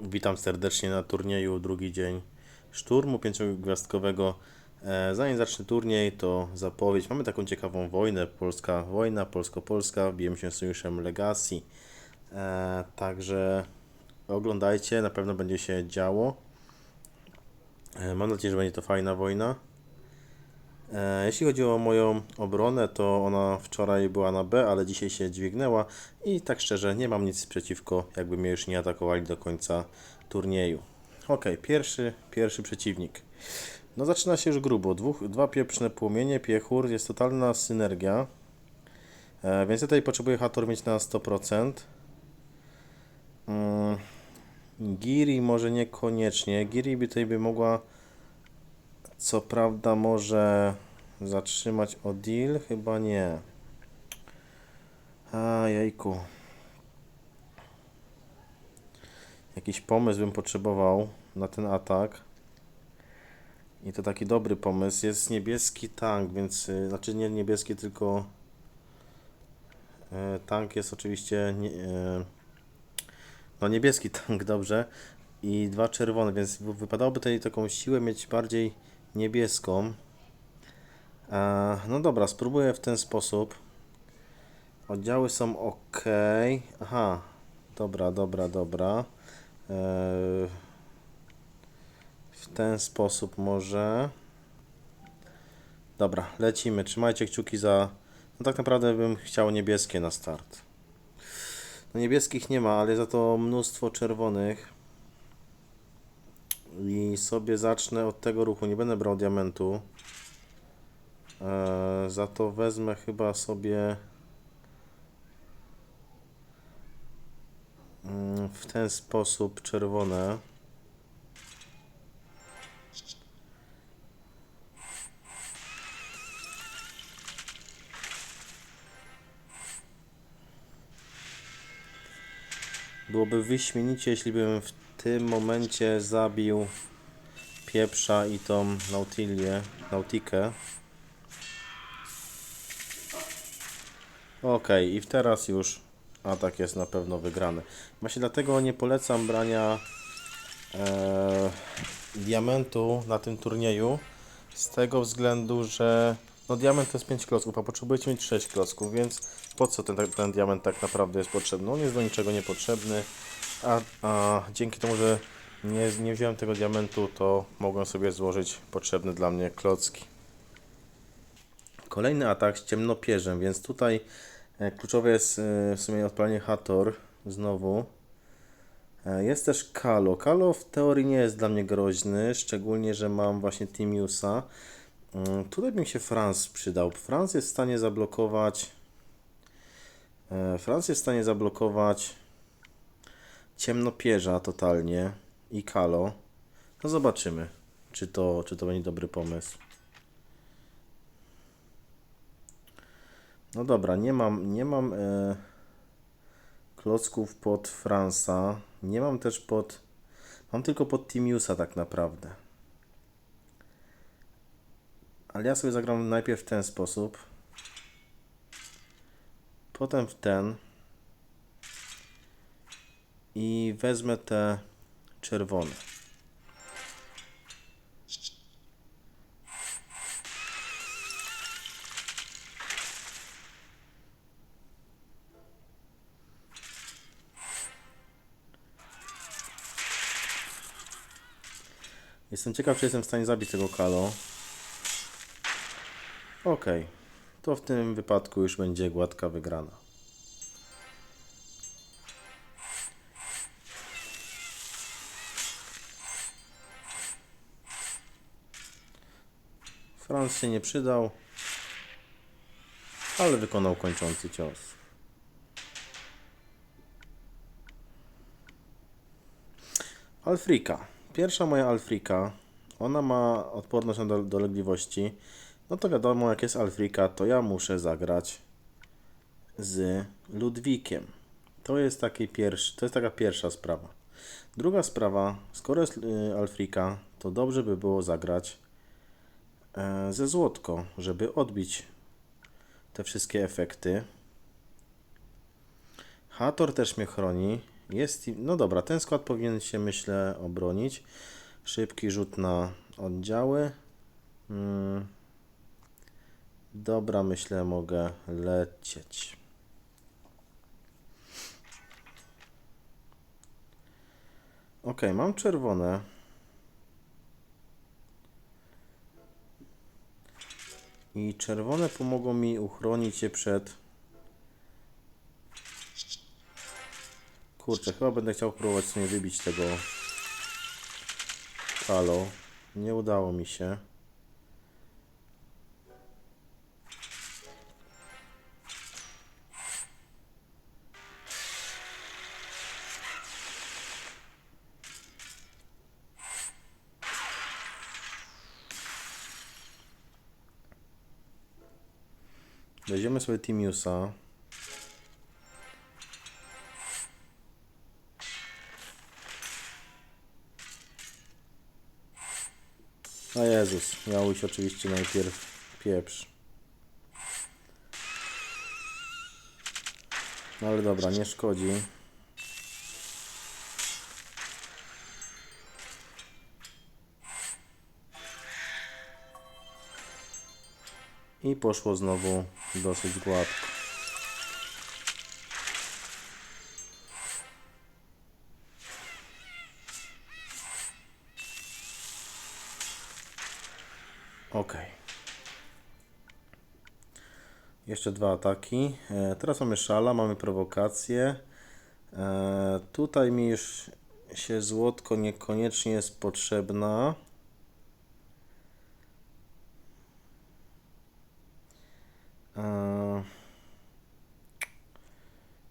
Witam serdecznie na turnieju drugi dzień szturmu pięciogwiazdkowego. E, zanim zacznę turniej, to zapowiedź. Mamy taką ciekawą wojnę. Polska wojna, polsko-polska. Bijemy się z sojuszem Legacy. E, także oglądajcie, na pewno będzie się działo. E, mam nadzieję, że będzie to fajna wojna. E, Jeśli chodzi o moją obronę, to ona wczoraj była na B, ale dzisiaj się dźwignęła i tak szczerze nie mam nic przeciwko, jakby mnie już nie atakowali do końca turnieju. Ok, pierwszy, pierwszy przeciwnik. No zaczyna się już grubo. Dwóch, dwa pieprzne płomienie, piechur, jest totalna synergia. E, więc tutaj potrzebuję Hator mieć na 100%. Mm, Giri może niekoniecznie. Giri by tutaj by mogła co prawda może zatrzymać Odil? Chyba nie. A jejku. Jakiś pomysł bym potrzebował na ten atak. I to taki dobry pomysł. Jest niebieski tank, więc y, znaczy nie niebieski, tylko y, tank jest oczywiście nie, y, no niebieski tank, dobrze. I dwa czerwone, więc wypadałoby tutaj taką siłę mieć bardziej niebieską. E, no dobra, spróbuję w ten sposób. Oddziały są ok. Aha, dobra, dobra, dobra. E, w ten sposób może. Dobra, lecimy. Trzymajcie kciuki za. No tak naprawdę bym chciał niebieskie na start. No niebieskich nie ma, ale za to mnóstwo czerwonych. I sobie zacznę od tego ruchu. Nie będę brał diamentu. Eee, za to wezmę chyba sobie mm, w ten sposób czerwone. Byłoby wyśmienicie, jeśli bym w tym momencie zabił pieprza i tą nautilię, nautikę. Ok, i teraz już atak jest na pewno wygrany. Właśnie dlatego nie polecam brania e, diamentu na tym turnieju. Z tego względu, że no diament to jest 5 klocków, a potrzebujecie mieć 6 klocków, więc po co ten, ten diament tak naprawdę jest potrzebny? On jest do niczego niepotrzebny, a, a dzięki temu, że nie, nie wziąłem tego diamentu, to mogłem sobie złożyć potrzebne dla mnie klocki. Kolejny atak z ciemnopierzem, więc tutaj e, kluczowe jest e, w sumie odpalenie Hator znowu. E, Jest też Kalo. Kalo w teorii nie jest dla mnie groźny, szczególnie, że mam właśnie Timiusa. Mm, Tutaj bym się Franz przydał. Franz jest w stanie zablokować. e, Franz jest w stanie zablokować ciemnopierza totalnie i Kalo. No zobaczymy, czy to, czy to będzie dobry pomysł. No dobra, nie mam, nie mam e, klocków pod Fransa. Nie mam też pod. Mam tylko pod Timiusa tak naprawdę. Ale ja sobie zagram najpierw w ten sposób. Potem w ten. I wezmę te czerwone. Jestem ciekaw, czy jestem w stanie zabić tego Kalo. Ok, to w tym wypadku już będzie gładka wygrana. Franz się nie przydał, ale wykonał kończący cios. Alfrika. Pierwsza moja Alfrika. Ona ma odporność na do- dolegliwości. No to wiadomo, jak jest Alfrika, to ja muszę zagrać z Ludwikiem. To jest taki pierwszy, to jest taka pierwsza sprawa. Druga sprawa, skoro jest y, Alfrika, to dobrze by było zagrać e, ze Złotko, żeby odbić te wszystkie efekty. Hator też mnie chroni Jest, no dobra, ten skład powinien się, myślę, obronić. Szybki rzut na oddziały. Mm. Dobra, myślę, mogę lecieć. Ok, mam czerwone. I czerwone pomogą mi uchronić się przed. Kurczę, chyba będę chciał próbować sobie wybić tego halo. Nie udało mi się. Weźmiemy sobie Timiusa. A Jezus, miał iść oczywiście najpierw pieprz. No ale dobra, nie szkodzi. I poszło znowu dosyć gładko. Ok. Jeszcze dwa ataki. E, teraz mamy szala, mamy prowokację. E, tutaj mi już się złotko niekoniecznie jest potrzebna.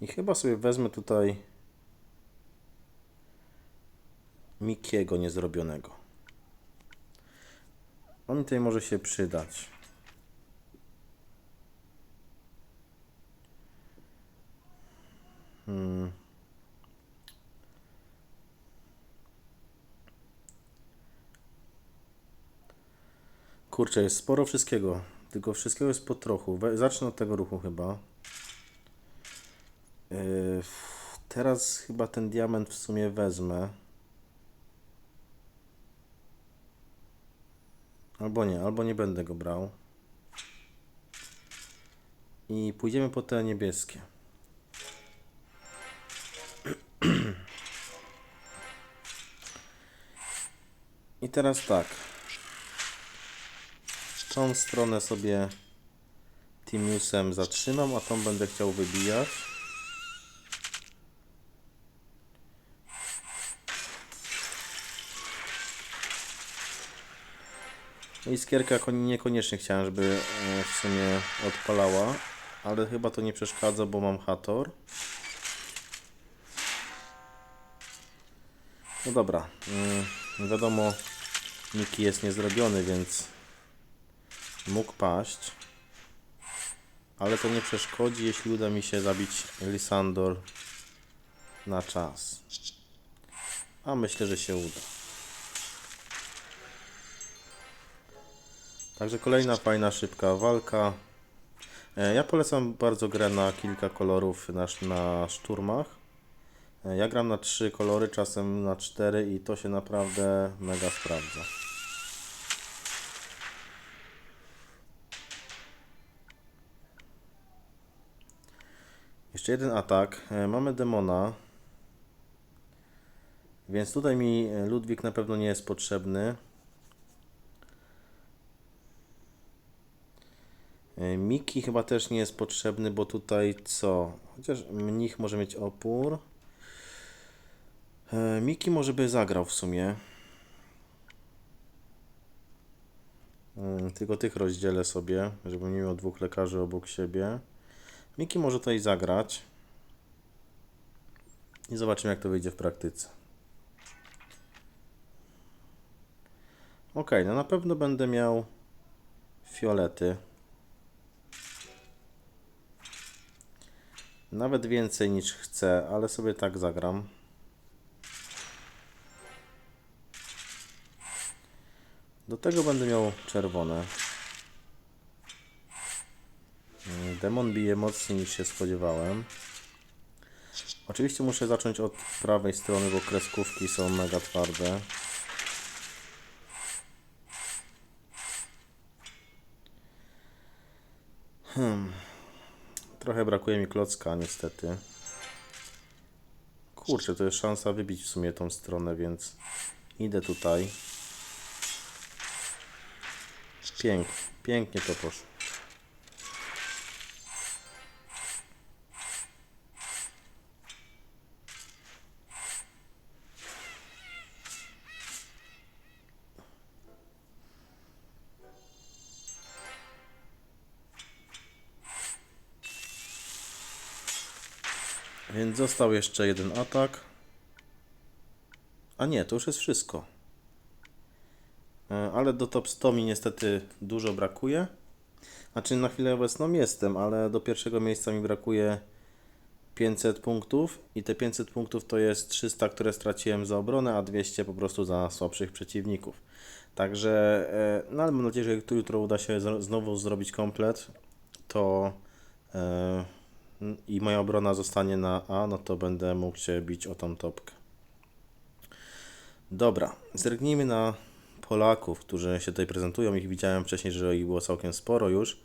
I chyba sobie wezmę tutaj Mikiego niezrobionego. On tutaj może się przydać. Hmm. Kurczę, jest sporo wszystkiego. Tylko wszystkiego jest po trochu. We, zacznę od tego ruchu chyba. Yy, teraz chyba ten diament w sumie wezmę. Albo nie, albo nie będę go brał. I pójdziemy po te niebieskie. I teraz tak. Tą stronę sobie Timiusem zatrzymam, a tą będę chciał wybijać. No Iskierka ko- niekoniecznie chciałem, żeby e, w sumie odpalała, ale chyba to nie przeszkadza, bo mam Hator. No dobra, mm, wiadomo, Niki jest niezrobiony, więc mógł paść. Ale to nie przeszkodzi, jeśli uda mi się zabić Lisandor na czas. A myślę, że się uda. Także kolejna fajna, szybka walka. E, Ja polecam bardzo grę na kilka kolorów na, na szturmach. E, Ja gram na trzy kolory, czasem na cztery i to się naprawdę mega sprawdza. Jeszcze jeden atak. E, Mamy demona. Więc tutaj mi e, Ludwik na pewno nie jest potrzebny. E, Miki chyba też nie jest potrzebny, bo tutaj co? Chociaż mnich może mieć opór. Miki może by zagrał w sumie. Tylko tych rozdzielę sobie, żebym nie miał dwóch lekarzy obok siebie. Miki może tutaj zagrać. I zobaczymy, jak to wyjdzie w praktyce. Ok, no na pewno będę miał fiolety. Nawet więcej niż chcę, ale sobie tak zagram. Do tego będę miał czerwone. Mm, Demon bije mocniej niż się spodziewałem. Oczywiście muszę zacząć od prawej strony, bo kreskówki są mega twarde. Hmm. Trochę brakuje mi klocka, niestety. Kurczę, to jest szansa wybić w sumie tą stronę, więc idę tutaj. Pięknie, pięknie to poszło. Więc został jeszcze jeden atak. A nie, to już jest wszystko. E, Ale do top 100 mi niestety dużo brakuje. Znaczy na chwilę obecną jestem, ale do pierwszego miejsca mi brakuje 500 punktów i te 500 punktów to jest 300, które straciłem za obronę, a 200 po prostu za słabszych przeciwników. Także, e, no ale mam nadzieję, że jutro uda się znowu zrobić komplet, to e, i moja obrona zostanie na A, no to będę mógł się bić o tą topkę. Dobra, zerknijmy na Polaków, którzy się tutaj prezentują. Ich widziałem wcześniej, że ich było całkiem sporo już.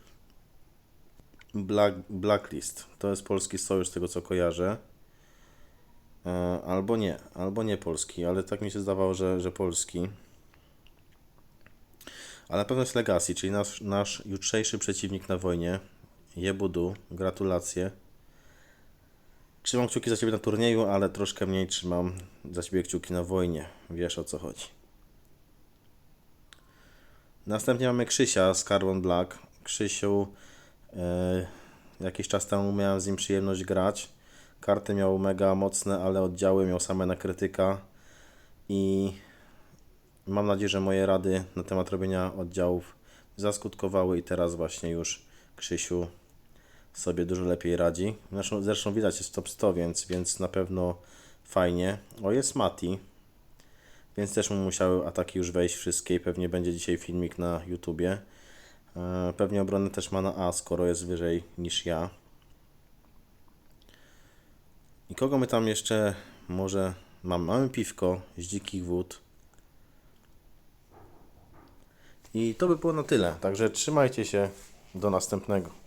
Black, Blacklist to jest polski sojusz, z tego co kojarzę. E, albo nie, albo nie polski, ale tak mi się zdawało, że, że polski. Ale na pewno jest Legacy, czyli nasz, nasz jutrzejszy przeciwnik na wojnie. Jebudu, gratulacje. Trzymam kciuki za Ciebie na turnieju, ale troszkę mniej trzymam za Ciebie kciuki na wojnie. Wiesz o co chodzi. Następnie mamy Krzysia z Carbon Black. Krzysiu, e, jakiś czas temu miałem z nim przyjemność grać. Karty miał mega mocne, ale oddziały miał same na krytyka. I mam nadzieję, że moje rady na temat robienia oddziałów zaskutkowały i teraz właśnie już Krzysiu sobie dużo lepiej radzi. Zresztą, zresztą widać jest top 100, więc, więc na pewno fajnie. O, jest Mati, więc też mu musiały ataki już wejść wszystkie i pewnie będzie dzisiaj filmik na YouTubie. E, Pewnie obronę też ma na A, skoro jest wyżej niż ja. I kogo my tam jeszcze może mamy? Mamy piwko z dzikich wód. I to by było na tyle. Także trzymajcie się. Do następnego.